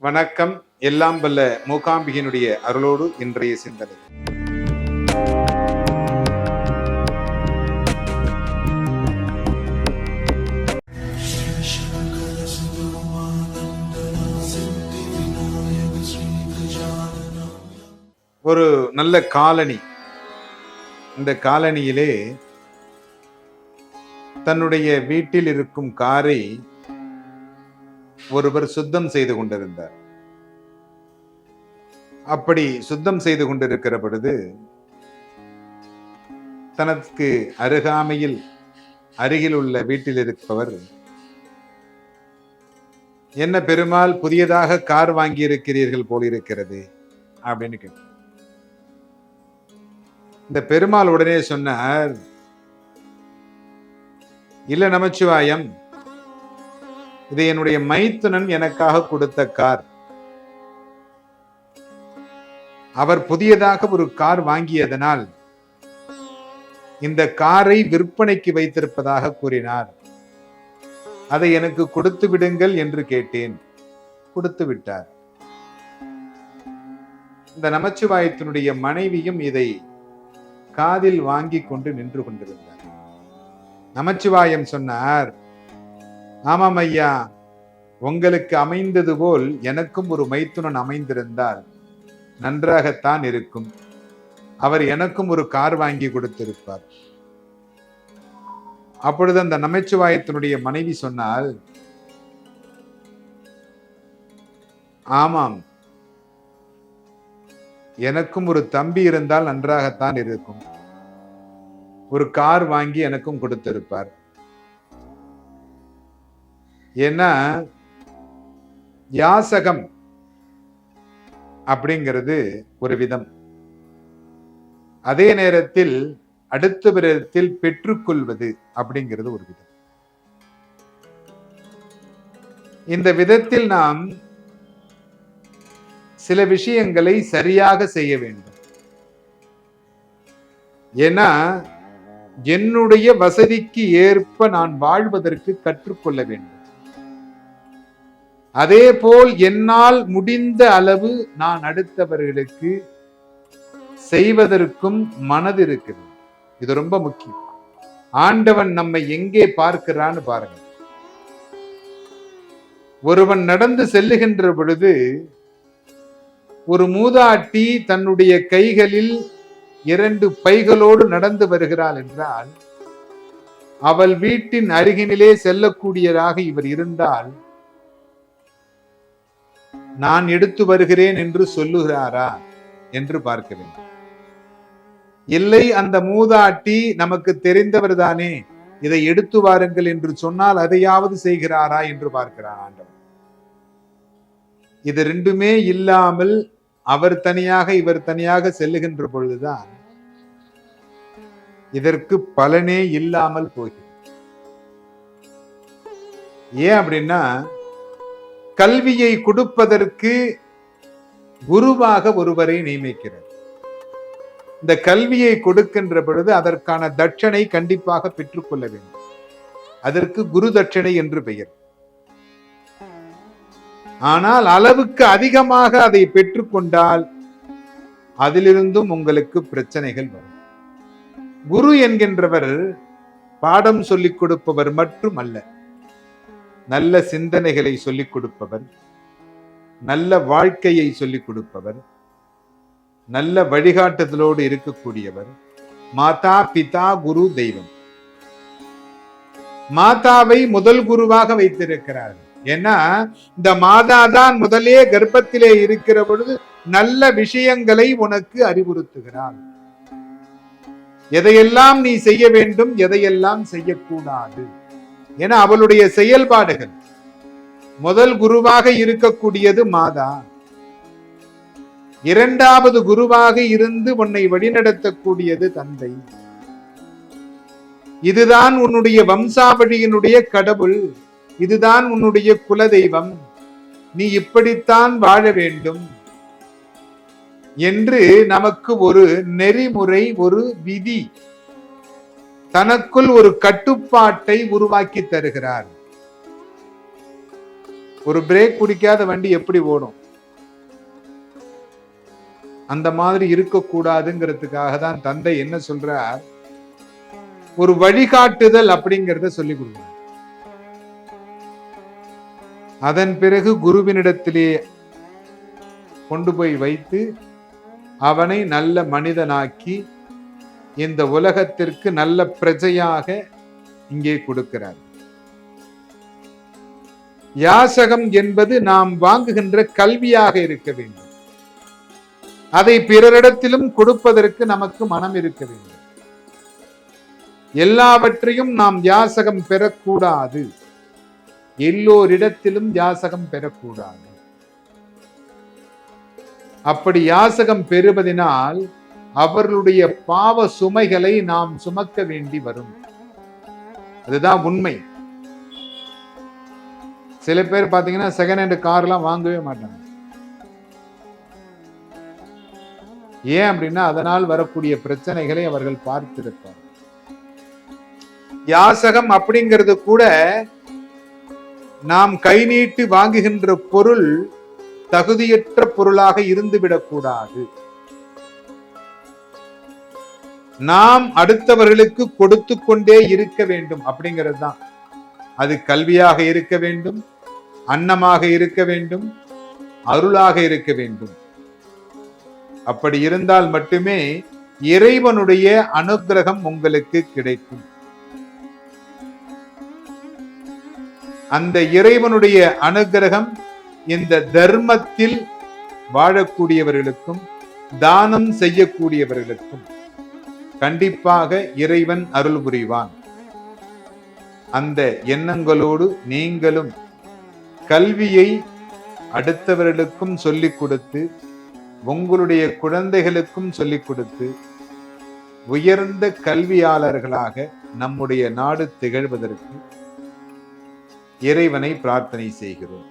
வணக்கம். எல்லாம் வல்ல மூகாம்பிகையினுடைய அருளோடு இன்றைய சிந்தனை. ஒரு நல்ல காலனி. இந்த காலனியிலே தன்னுடைய வீட்டில் இருக்கும் காரை ஒருவர் சுத்தம் செய்து கொண்டிருந்தார். அப்படி சுத்தம் செய்து கொண்டிருக்கிற பொழுது தனக்கு அருகாமையில் அருகில் உள்ள வீட்டில் இருப்பவர் என்ன பெருமாள் புதியதாக கார் வாங்கி இருக்கிறீர்கள் போல் இருக்கிறது அப்படின்னு கேட்டார். இந்த பெருமாள் உடனே சொன்னார் இல்ல நமச்சிவாயம் இது என்னுடைய மைத்துனன் எனக்காக கொடுத்த கார். அவர் புதியதாக ஒரு கார் வாங்கியதனால் இந்த காரை விற்பனைக்கு வைத்திருப்பதாக கூறினார். அதை எனக்கு கொடுத்து விடுங்கள் என்று கேட்டேன். கொடுத்து விட்டார். இந்த நமச்சிவாயத்தினுடைய மனைவியும் இதை காதில் வாங்கி கொண்டு நின்று கொண்டிருந்தார். நமச்சிவாயம் சொன்னார் ஆமாம் ஐயா. உங்களுக்கு அமைந்தது போல் எனக்கும் ஒரு மைத்துனன் அமைந்திருந்தால் நன்றாகத்தான் இருக்கும். அவர் எனக்கும் ஒரு கார் வாங்கி கொடுத்திருப்பார். அப்பொழுது அந்த நமைச்சுவாயத்தினுடைய மனைவி சொன்னால் ஆமாம். எனக்கும் ஒரு தம்பி இருந்தால் நன்றாகத்தான் இருக்கும். ஒரு கார் வாங்கி எனக்கும் கொடுத்திருப்பார். ஏன்னா யாசகம் அப்படிங்கிறது ஒரு விதம். அதே நேரத்தில் அடுத்த விதத்தில் பெற்றுக்கொள்வது அப்படிங்கிறது ஒரு விதம். இந்த விதத்தில் நாம் சில விஷயங்களை சரியாக செய்ய வேண்டும். ஏன்னா என்னுடைய வசதிக்கு ஏற்ப நான் வாழ்வதற்கு கற்றுக்கொள்ள வேண்டும். அதே போல் என்னால் முடிந்த அளவு நான் அடுத்தவர்களுக்கு செய்வதற்கும் மனது இருக்குது இது ரொம்ப முக்கியம். ஆண்டவன் நம்மை எங்கே பார்க்கிறான்னு பாருங்க ஒருவன் நடந்து செல்லுகின்ற பொழுது ஒரு மூதாட்டி தன்னுடைய கைகளில் இரண்டு பைகளோடு நடந்து வருகிறாள் என்றால் அவள் வீட்டின் அருகினிலே செல்லக்கூடியதாக இவர் இருந்தால் நான் எடுத்து வருகிறேன் என்று சொல்லுகிறாரா என்று பார்க்கிறேன் இல்லை அந்த மூதாட்டி நமக்கு தெரிந்தவர் தானே. இதை எடுத்து வாருங்கள் என்று சொன்னால் அதையாவது செய்கிறாரா என்று பார்க்கிறான் ஆண்டவன். இது ரெண்டுமே இல்லாமல் அவர் தனியாக இவர் தனியாக செல்லுகின்ற பொழுதுதான் இதற்கு பலனே இல்லாமல் போகிறது. ஏன் அப்படின்னா கல்வியை கொடுப்பதற்கு குருவாக ஒருவரை நியமிக்கிறார் இந்த கல்வியை கொடுக்கின்ற பொழுது அதற்கான தட்சணை கண்டிப்பாக பெற்றுக்கொள்ள வேண்டும். அதற்கு குரு தட்சணை என்று பெயர். ஆனால் அளவுக்கு அதிகமாக அதை பெற்றுக்கொண்டால் அதிலிருந்தும் உங்களுக்கு பிரச்சனைகள் வரும். குரு என்கின்றவர் பாடம் சொல்லிக் கொடுப்பவர் மட்டும் அல்ல நல்ல சிந்தனைகளை சொல்லிக் கொடுப்பவர். நல்ல வாழ்க்கையை சொல்லிக் கொடுப்பவர். நல்ல வழிகாட்டுதலோடு இருக்கக்கூடியவர். மாதா பிதா குரு தெய்வம். மாதாவை முதல் குருவாக வைத்திருக்கிறார்கள் ஏன்னா இந்த மாதா தான் முதலே கர்ப்பத்திலே இருக்கிற பொழுது நல்ல விஷயங்களை உனக்கு அறிவுறுத்துகிறாள் எதையெல்லாம் நீ செய்ய வேண்டும் எதையெல்லாம் செய்யக்கூடாது? என அவளுடைய செயல்பாடுகள். முதல் குருவாக இருக்கக்கூடியது மாதா. இரண்டாவது குருவாக இருந்து உன்னை வழிநடத்தக்கூடியது தந்தை. இதுதான் உன்னுடைய வம்சாவழியினுடைய கடவுள். இதுதான் உன்னுடைய குலதெய்வம். நீ இப்படித்தான் வாழ வேண்டும். என்று நமக்கு ஒரு நெறிமுறை ஒரு விதி தனக்குள் ஒரு கட்டுப்பாட்டை உருவாக்கி தருகிறார். ஒரு பிரேக் பிடிக்காத வண்டி எப்படி ஓடும்? அந்த மாதிரி இருக்கக்கூடாதுங்கிறதுக்காக தான் தந்தை என்ன சொல்றார்? ஒரு வழிகாட்டுதல் அப்படிங்கிறத சொல்லி கொடுக்கணும் அதன் பிறகு குருவினிடத்திலே கொண்டு போய் வைத்து அவனை நல்ல மனிதனாக்கி இந்த உலகத்திற்கு நல்ல பிரஜையாக இங்கே கொடுக்கிறார். யாசகம் என்பது நாம் வாங்குகின்ற கல்வியாக இருக்க வேண்டும். அதை பிறரிடத்திலும் கொடுப்பதற்கு நமக்கு மனம் இருக்க வேண்டும். எல்லாவற்றையும் நாம் யாசகம் பெறக்கூடாது. எல்லோரிடத்திலும் யாசகம் பெறக்கூடாது. அப்படி யாசகம் பெறுவதனால் அவர்களுடைய பாவ சுமைகளை நாம் சுமக்க வேண்டி வரும். அதுதான் உண்மை. சில பேர் பாத்தீங்கன்னா செகண்ட் ஹேண்ட் கார்லாம் வாங்கவே மாட்டாங்க. ஏன் அப்படின்னா அதனால் வரக்கூடிய பிரச்சனைகளை அவர்கள் பார்த்திருப்பார் யாசகம் அப்படிங்கிறது கூட நாம் கை நீட்டி வாங்குகின்ற பொருள் தகுதியற்ற பொருளாக இருந்துவிடக்கூடாது. நாம் அடுத்தவர்களுக்கு கொடுத்து கொண்டே இருக்க வேண்டும் அப்படிங்கிறது தான் அது கல்வியாக இருக்க வேண்டும் அன்னமாக இருக்க வேண்டும் அருளாக இருக்க வேண்டும். அப்படி இருந்தால் மட்டுமே இறைவனுடைய அனுகிரகம் உங்களுக்கு கிடைக்கும். அந்த இறைவனுடைய அனுகிரகம் இந்த தர்மத்தில் வாழக்கூடியவர்களுக்கும் தானம் செய்யக்கூடியவர்களுக்கும் கண்டிப்பாக இறைவன் அருள் புரிவான் அந்த எண்ணங்களோடு நீங்களும் கல்வியை அடுத்தவர்களுக்கும் சொல்லிக் கொடுத்து உங்களுடைய குழந்தைகளுக்கும் சொல்லிக் கொடுத்து உயர்ந்த கல்வியாளர்களாக நம்முடைய நாடு திகழ்வதற்கு இறைவனை பிரார்த்தனை செய்கிறோம்.